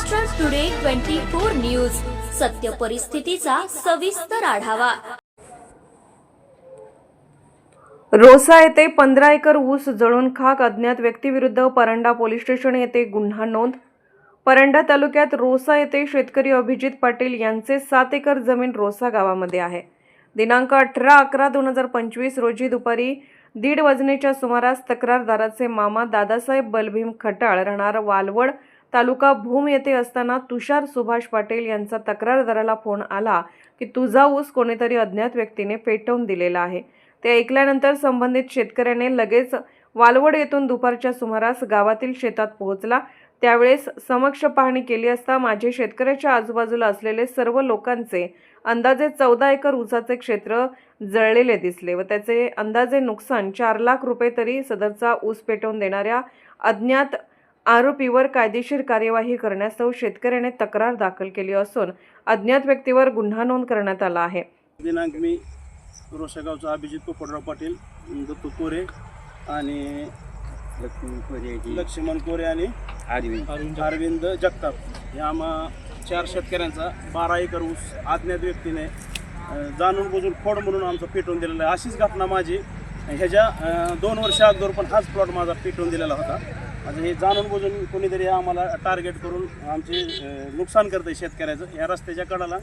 Maharashtra today twenty four news सत्य परिस्थितीचा सविस्तर आढावा. रोसा येथे पंधरा एकर ऊस जळून खाक अज्ञात व्यक्तीविरुद्ध परंडा पोलीस स्टेशन येथे गुन्हा नोंद. परंडा तालुक्यात रोसा येथे शेतकरी अभिजित पाटील यांचे सात एकर जमीन रोसा गावामध्ये आहे. दिनांक अठरा अकरा दोन हजार पंचवीस रोजी दुपारी दीड वाजण्याच्या सुमारास तक्रारदाराचे मामा दादासाहेब बलभीम खटाळ राहणार वालवड तालुका भूम येथे असताना तुषार सुभाष पाटील यांचा तक्रारदाराला फोन आला की तुझा ऊस कोणीतरी अज्ञात व्यक्तीने पेटवून दिलेला आहे. ते ऐकल्यानंतर संबंधित शेतकऱ्याने लगेच वालवड येथून दुपारच्या सुमारास गावातील शेतात पोहोचला. त्यावेळेस समक्ष पाहणी केली असता माझे शेतकऱ्याच्या आजूबाजूला असलेले सर्व लोकांचे अंदाजे चौदा एकर ऊसाचे क्षेत्र जळलेले दिसले व त्याचे अंदाजे नुकसान चार लाख रुपये तरी सदरचा ऊस पेटवून देणाऱ्या अज्ञात आरोपीवर कायदेशीर कार्यवाही करण्यासह शेतकऱ्याने तक्रार दाखल केली असून अज्ञात व्यक्तीवर गुन्हा नोंद करण्यात आला आहे. दिनांक मी रोषगावचा अभिजित पोपटराव पाटील दत्तू कोरे आणि लक्ष्मण कोरेची लक्ष्मण कोरे आणि अरविंद. जगताप. या आम्हा चार शेतकऱ्यांचा बारा एकर ऊस अज्ञात व्यक्तीने जाणून बुजून खोड म्हणून आमचं पेटवून दिलेलं आहे. अशीच घटना माझी. ह्याच्या दोन वर्ष अगोदर पण हाच प्लॉट माझा पेटवून दिलेला होता. आता हे जाणून बुजून कोणीतरी आम्हाला टार्गेट करून आमचे नुकसान करतं शेतकऱ्याचं. या रस्त्याच्या कडाला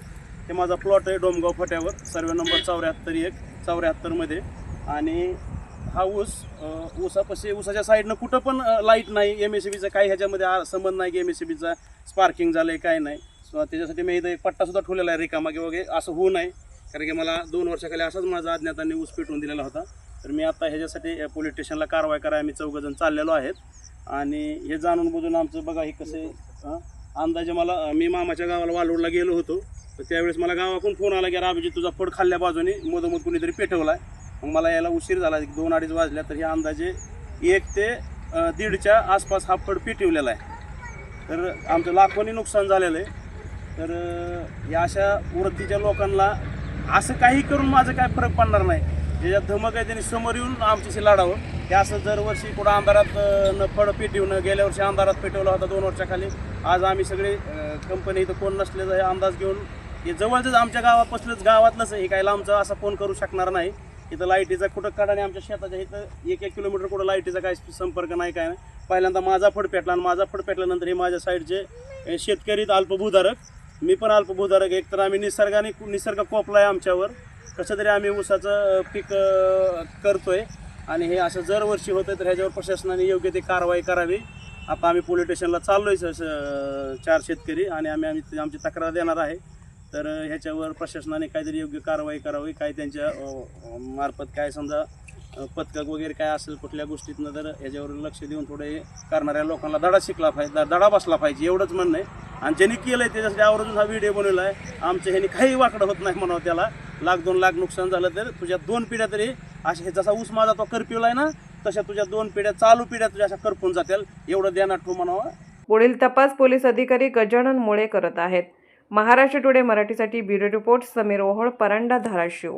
हे माझा प्लॉट आहे डोमगाव फट्यावर. सर्वे नंबर चौऱ्याहत्तर एक चौऱ्याहत्तरमध्ये आणि हा ऊस ऊसापाशी ऊसाच्या साईडनं कुठं पण लाइट नाही. एम एस सी बीचा काही ह्याच्यामध्ये संबंध नाही. की एम एस सी बीचा स्पार्किंग झालं आहे काय नाही. सो त्याच्यासाठी मी इथं एक पट्टासुद्धा ठेवलेला आहे. रिकामा किंवा वगैरे असं होऊ नये. कारण की मला दोन वर्षाखाली असाच माझा अज्ञातांनी ऊस पेटवून दिलेला होता. तर मी आता ह्याच्यासाठी पोलीस स्टेशनला कारवाई करायला आम्ही चौघजण चाललेलो आहेत. आणि हे जाणून बुजून आमचं बघा हे कसे हां? अंदाजे मला मी मामाच्या गावाला वालोडला गेलो होतो. तर त्यावेळेस मला गावाकडून फोन आला की राबजी तुझा फड खाल्ल्या बाजूने मधोमध कुणीतरी पेटवला आहे मग मला यायला उशीर झाला. दोन अडीच वाजल्या तर हे अंदाजे एक ते दीडच्या आसपास हा फड पेटवलेला आहे. तर आमचं लाखोनी नुकसान झालेलं आहे. तर या अशा वृत्तीच्या लोकांना असं काही करून माझं काय फरक पडणार नाही. ज्याच्यात धमक आहे त्यांनी समोर येऊन आमच्याशी लढावं. हे असं दरवर्षी कुठं अंधारात न फळं पेटवणं गेल्या वर्षी अंधारात पेटवला होता दोन वर्षाखाली. आज आम्ही सगळे कंपनी इथं कोण नसल्याचा हे अंदाज घेऊन हे जवळच आमच्या गावापासूनच गावातलंच हे काय लांबचं असा फोन करू शकणार नाही. इथं लाईटीचा कुठं काढाने आमच्या शेताच्या इथं एक एक किलोमीटर कुठं लाईटीचा काय संपर्क नाही काय नाही. पहिल्यांदा माझा फड पेटला आणि माझा फड पेटल्यानंतर हे माझ्या साईडचे हे शेतकरी अल्पभूधारक. मी पण अल्पभूधारक एक तर आम्ही निसर्गाने निसर्ग कोपला आहे आमच्यावर. कसं तरी आम्ही ऊसाचं पीक करतोय. आणि हे असं दरवर्षी होतं तर ह्याच्यावर प्रशासनाने योग्य ते कारवाई करावी. आता आम्ही पोलीस स्टेशनला चाललो आहे चार शेतकरी आणि आम्ही आम्ही आमची तक्रार देणार आहे. तर ह्याच्यावर प्रशासनाने काहीतरी योग्य कारवाई करावी. काय त्यांच्या मार्फत काय समजा अ, पथक वगैरे काय असेल कुठल्या गोष्टीतनं तर ह्याच्यावर लक्ष देऊन थोडे करणाऱ्या लोकांना धडा शिकला पाहिजे धडा बसला पाहिजे एवढंच म्हणणं आहे. आणि ज्यांनी केलं आहे त्याच्यासाठी आवर्जून हा व्हिडिओ बनवला आहे आमच्या ह्यानी काही वाकडं होत नाही म्हणावं त्याला. लाख दोन लाख नुकसान झालं तर तुझ्या दोन पिढ्या तरी अशा हे जसा ऊस माझा तो करप्यूला आहे ना तशा तुझ्या दोन पिढ्या चालू पिढ्या तुझ्या अशा करपून जातील. एवढं ध्यानात ठेवू म्हणावं. पुढील तपास पोलीस अधिकारी गजानन मुळे करत आहेत. महाराष्ट्र टुडे मराठीसाठी ब्युरो रिपोर्ट समीर ओहोळ परांडा धाराशिव.